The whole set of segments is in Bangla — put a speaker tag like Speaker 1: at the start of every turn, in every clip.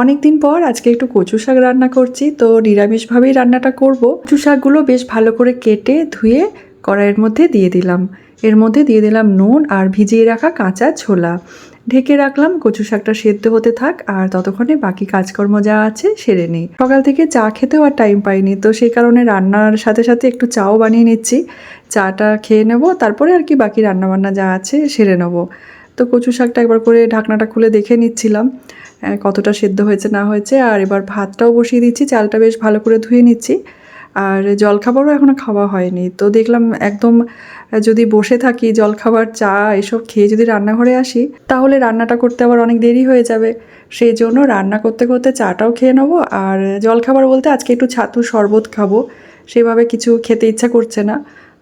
Speaker 1: অনেক দিন পর আজকে একটু কচু শাক রান্না করছি, তো নিরামিষভাবেই রান্নাটা করব। কচু শাকগুলো বেশ ভালো করে কেটে ধুয়ে কড়াইয়ের মধ্যে দিয়ে দিলাম। এর মধ্যে দিয়ে দিলাম নুন আর ভিজিয়ে রাখা কাঁচা ছোলা। ঢেকে রাখলাম, কচু শাকটা সেদ্ধ হতে থাক আর ততক্ষণে বাকি কাজকর্ম যা আছে সেরে নিই। সকাল থেকে চা খেতেও আর টাইম পাইনি, তো সেই কারণে রান্নার সাথে সাথে একটু চাও বানিয়ে নিচ্ছি। চাটা খেয়ে নেব, তারপরে আর কি বাকি রান্নাবান্না যা আছে সেরে নেব। তো কচু শাকটা একবার করে ঢাকনাটা খুলে দেখে নিচ্ছিলাম কতটা সেদ্ধ হয়েছে না হয়েছে। আর এবার ভাতটাও বসিয়ে দিচ্ছি, চালটা বেশ ভালো করে ধুয়ে নিচ্ছি। আর জলখাবারও এখনও খাওয়া হয়নি। তো দেখলাম একদম যদি বসে থাকি, জলখাবার, চা এসব খেয়ে যদি রান্নাঘরে আসি, তাহলে রান্নাটা করতে আবার অনেক দেরি হয়ে যাবে। সেই জন্য রান্না করতে করতে চাটাও খেয়ে নেব। আর জলখাবার বলতে আজকে একটু ছাতু শরবত খাব, সেভাবে কিছু খেতে ইচ্ছা করছে না।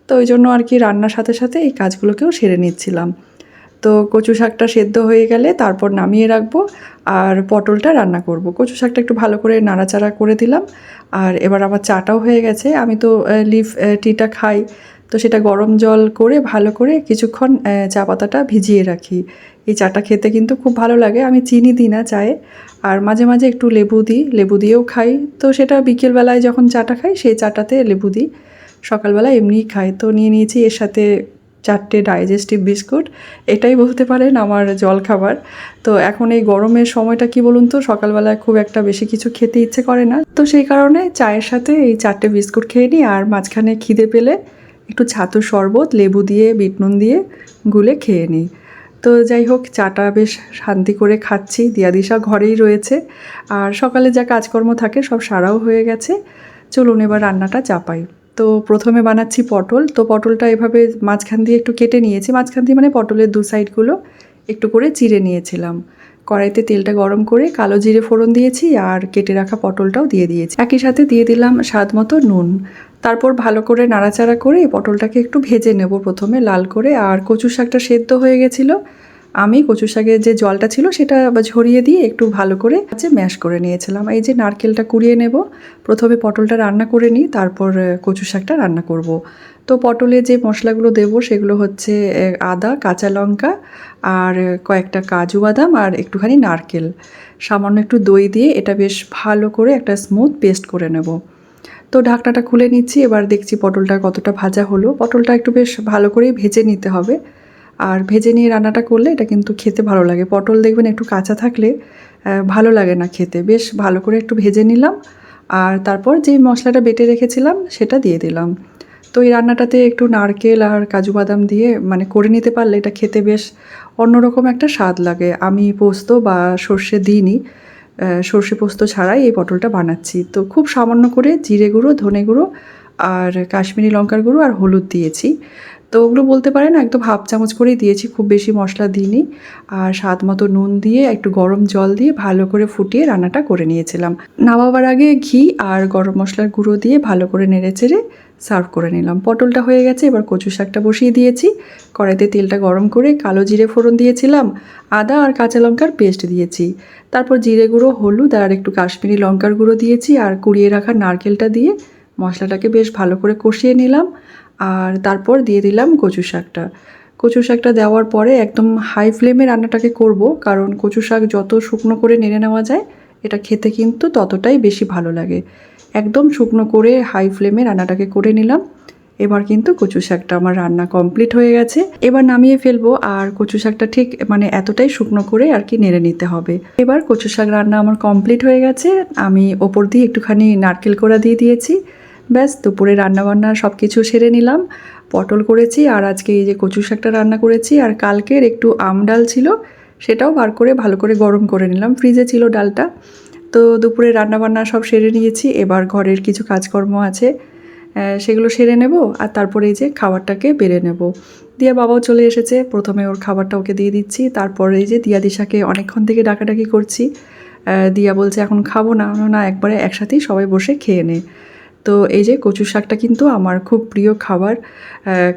Speaker 1: তো ওই জন্য আর কি রান্নার সাথে সাথে এই কাজগুলোকেও সেরে নিচ্ছিলাম। তো কচু শাকটা সেদ্ধ হয়ে গেলে তারপর নামিয়ে রাখব আর পটলটা রান্না করব। কচু শাকটা একটু ভালো করে নাড়াচাড়া করে দিলাম আর এবার আমার চাটাও হয়ে গেছে। আমি তো লিফ টিটা খাই। তো সেটা গরম জল করে ভালো করে কিছুক্ষণ চা পাতাটা ভিজিয়ে রাখি। এই চাটা খেতে কিন্তু খুব ভালো লাগে। আমি চিনি দিই না চায়ে। আর মাঝে মাঝে একটু লেবু দিই। লেবু দিয়েও খাই। তো সেটা বিকেলবেলায় যখন চাটা খাই, সেই চাটাতে লেবু দিই। সকালবেলা এমনিই খাই। তো নিয়ে নিয়েছি এর সাথে চারটে ডাইজেস্টিভ বিস্কুট, এটাই বলতে পারেন আমার জল খাবার তো এখন এই গরমের সময়টা কি বলুন তো, সকালবেলায় খুব একটা বেশি কিছু খেতে ইচ্ছে করে না। তো সেই কারণে চায়ের সাথে এই চারটে বিস্কুট খেয়ে নিই আর মাঝখানে খিদে পেলে একটু ছাতু শরবত, লেবু দিয়ে, বিট নুন দিয়ে গুলে খেয়ে নিই। তো যাই হোক, চাটা বেশ শান্তি করে খাচ্ছি, দিয়াদিশা ঘরেই রয়েছে। আর সকালে যা কাজকর্ম থাকে সব সারাও হয়ে গেছে। চলুন এবার রান্নাটা চাপাই। তো প্রথমে বানাচ্ছি পটল। তো পটলটা এভাবে মাঝখান দিয়ে একটু কেটে নিয়েছি। মাঝখান দিয়ে মানে পটলের দু সাইডগুলো একটু করে চিড়ে নিয়েছিলাম। কড়াইতে তেলটা গরম করে কালো জিরে ফোড়ন দিয়েছি আর কেটে রাখা পটলটাও দিয়ে দিয়েছি। একই সাথে দিয়ে দিলাম স্বাদ মতো নুন। তারপর ভালো করে নাড়াচাড়া করে পটলটাকে একটু ভেজে নেব প্রথমে লাল করে। আর কচু শাকটা সেদ্ধ হয়ে গেছিল। আমি কচু শাকের যে জলটা ছিল সেটা ঝরিয়ে দিয়ে একটু ভালো করে হচ্ছে ম্যাশ করে নিয়েছিলাম। এই যে নারকেলটা কুড়িয়ে নেব, প্রথমে পটলটা রান্না করে নিই, তারপর কচু শাকটা রান্না করব। তো পটলে যে মশলাগুলো দেবো সেগুলো হচ্ছে আদা, কাঁচা লঙ্কা আর কয়েকটা কাজু বাদাম আর একটুখানি নারকেল। সামান্য একটু দই দিয়ে এটা বেশ ভালো করে একটা স্মুথ পেস্ট করে নেব। তো ঢাকনাটা খুলে নিচ্ছি, এবার দেখছি পটলটা কতটা ভাজা হলো। পটলটা একটু বেশ ভালো করেই ভেজে নিতে হবে। আর ভেজে নিয়ে রান্নাটা করলে এটা কিন্তু খেতে ভালো লাগে। পটল দেখবেন একটু কাঁচা থাকলে ভালো লাগে না খেতে। বেশ ভালো করে একটু ভেজে নিলাম আর তারপর যে মশলাটা বেটে রেখেছিলাম সেটা দিয়ে দিলাম। তো এই রান্নাটাতে একটু নারকেল আর কাজু বাদাম দিয়ে মানে করে নিতে পারলে এটা খেতে বেশ অন্যরকম একটা স্বাদ লাগে। আমি পোস্ত বা সর্ষে দিইনি সর্ষে পোস্ত ছাড়াই এই পটলটা বানাচ্ছি। তো খুব সামান্য করে জিরে গুঁড়ো, ধনে গুঁড়ো আর কাশ্মীরি লঙ্কার গুঁড়ো আর হলুদ দিয়েছি। তো ওগুলো বলতে পারেন, একদম হাফ চামচ করেই দিয়েছি, খুব বেশি মশলা দিইনি। আর স্বাদ মতো নুন দিয়ে, একটু গরম জল দিয়ে ভালো করে ফুটিয়ে রান্নাটা করে নিয়েছিলাম। নামাবার আগে ঘি আর গরম মশলার গুঁড়ো দিয়ে ভালো করে নেড়ে চেড়ে সার্ভ করে নিলাম। পটলটা হয়ে গেছে, এবার কচু শাকটা বসিয়ে দিয়েছি। কড়াইতে তেলটা গরম করে কালো জিরে ফোড়ন দিয়েছিলাম, আদা আর কাঁচা লঙ্কার পেস্ট দিয়েছি। তারপর জিরে গুঁড়ো, হলুদ আর একটু কাশ্মীরি লঙ্কার গুঁড়ো দিয়েছি আর কুড়িয়ে রাখা নারকেলটা দিয়ে মশলাটাকে বেশ ভালো করে কষিয়ে নিলাম। আর তারপর দিয়ে দিলাম কচু শাকটা। কচু শাকটা দেওয়ার পরে একদম হাই ফ্লেমে রান্নাটাকে করব, কারণ কচু শাক যত শুকনো করে নেড়ে নেওয়া যায়, এটা খেতে কিন্তু ততটাই বেশি ভালো লাগে। একদম শুকনো করে হাই ফ্লেমে রান্নাটাকে করে নিলাম। এবার কিন্তু কচু শাকটা আমার রান্না কমপ্লিট হয়ে গেছে। এবার নামিয়ে ফেলব, আর কচু শাকটা ঠিক মানে এতটাই শুকনো করে আর কি নেড়ে নিতে হবে। এবার কচু শাক রান্না আমার কমপ্লিট হয়ে গেছে। আমি ওপর দিয়ে একটুখানি নারকেল কোড়া দিয়ে দিয়েছি। ব্যাস, দুপুরে রান্নাবান্না সব কিছু সেরে নিলাম। পটল করেছি আর আজকে এই যে কচু শাকটা রান্না করেছি আর কালকের একটু আম ডাল ছিল, সেটাও বার করে ভালো করে গরম করে নিলাম। ফ্রিজে ছিল ডালটা। তো দুপুরে রান্নাবান্না সব সেরে নিয়েছি, এবার ঘরের কিছু কাজকর্ম আছে সেগুলো সেরে নেব আর তারপরে এই যে খাবারটাকে বেড়ে নেব। দিয়া বাবাও চলে এসেছে, প্রথমে ওর খাবারটা ওকে দিয়ে দিচ্ছি, তারপরে এই যে দিয়া দিশাকে অনেকক্ষণ থেকে ডাকাডাকি করছি। দিয়া বলছে, এখন খাব না। না, একবারে একসাথেই সবাই বসে খেয়ে নে। তো এই যে কচু শাকটা কিন্তু আমার খুব প্রিয় খাবার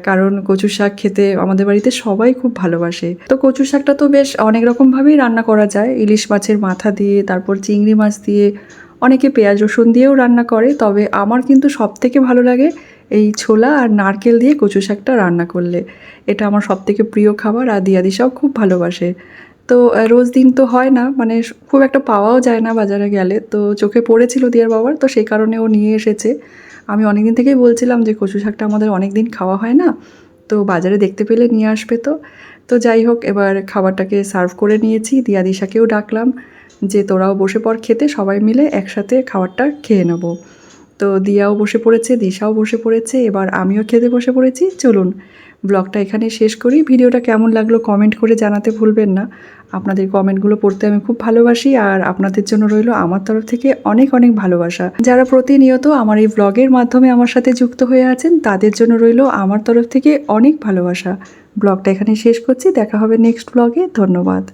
Speaker 1: কারণ কচু শাক খেতে আমাদের বাড়িতে সবাই খুব ভালোবাসে। তো কচু শাকটা তো বেশ অনেক রকমভাবেই রান্না করা যায়। ইলিশ মাছের মাথা দিয়ে, তারপর চিংড়ি মাছ দিয়ে, অনেকে পেঁয়াজ রসুন দিয়েও রান্না করে। তবে আমার কিন্তু সব থেকে ভালো লাগে এই ছোলা আর নারকেল দিয়ে কচু শাকটা রান্না করলে। এটা আমার সব থেকে প্রিয় খাবার আর দিয়া দিয়াদিশাও খুব ভালোবাসে। তো রোজ দিন তো হয় না মানে খুব একটা পাওয়াও যায় না বাজারে গেলে। তো চোখে পড়েছিল দিয়ার বাবার, তো সেই কারণে ও নিয়ে এসেছে। আমি অনেক দিন থেকেই বলছিলাম যে, কচু শাকটা আমাদের অনেক দিন খাওয়া হয় না, তো বাজারে দেখতে পেলে নিয়ে আসবে তো। তো যাই হোক, এবার খাবারটাকে সার্ভ করে নিয়েছি, দিয়া দিশাকেও ডাকলাম যে, তোরাও বসে পর খেতে, সবাই মিলে একসাথে খাবারটা খেয়ে নেব। তো দিয়াও বসে পড়েছে, দিশাও বসে পড়েছে, এবার আমিও খেতে বসে পড়েছি। চলুন, ব্লগটা এখানে শেষ করি। ভিডিওটা কেমন লাগল কমেন্ট করে জানাতে ভুলবেন না। আপনাদের কমেন্টগুলো পড়তে আমি খুব ভালোবাসি আর আপনাদের জন্য রইল আমার তরফ থেকে অনেক অনেক ভালোবাসা। যারা প্রতিনিয়ত আমার এই ব্লগের মাধ্যমে আমার সাথে যুক্ত হয়ে আছেন, তাদের জন্য রইল আমার তরফ থেকে অনেক ভালোবাসা। ব্লগটা এখানে শেষ করছি। দেখা হবে নেক্সট ব্লগে। ধন্যবাদ।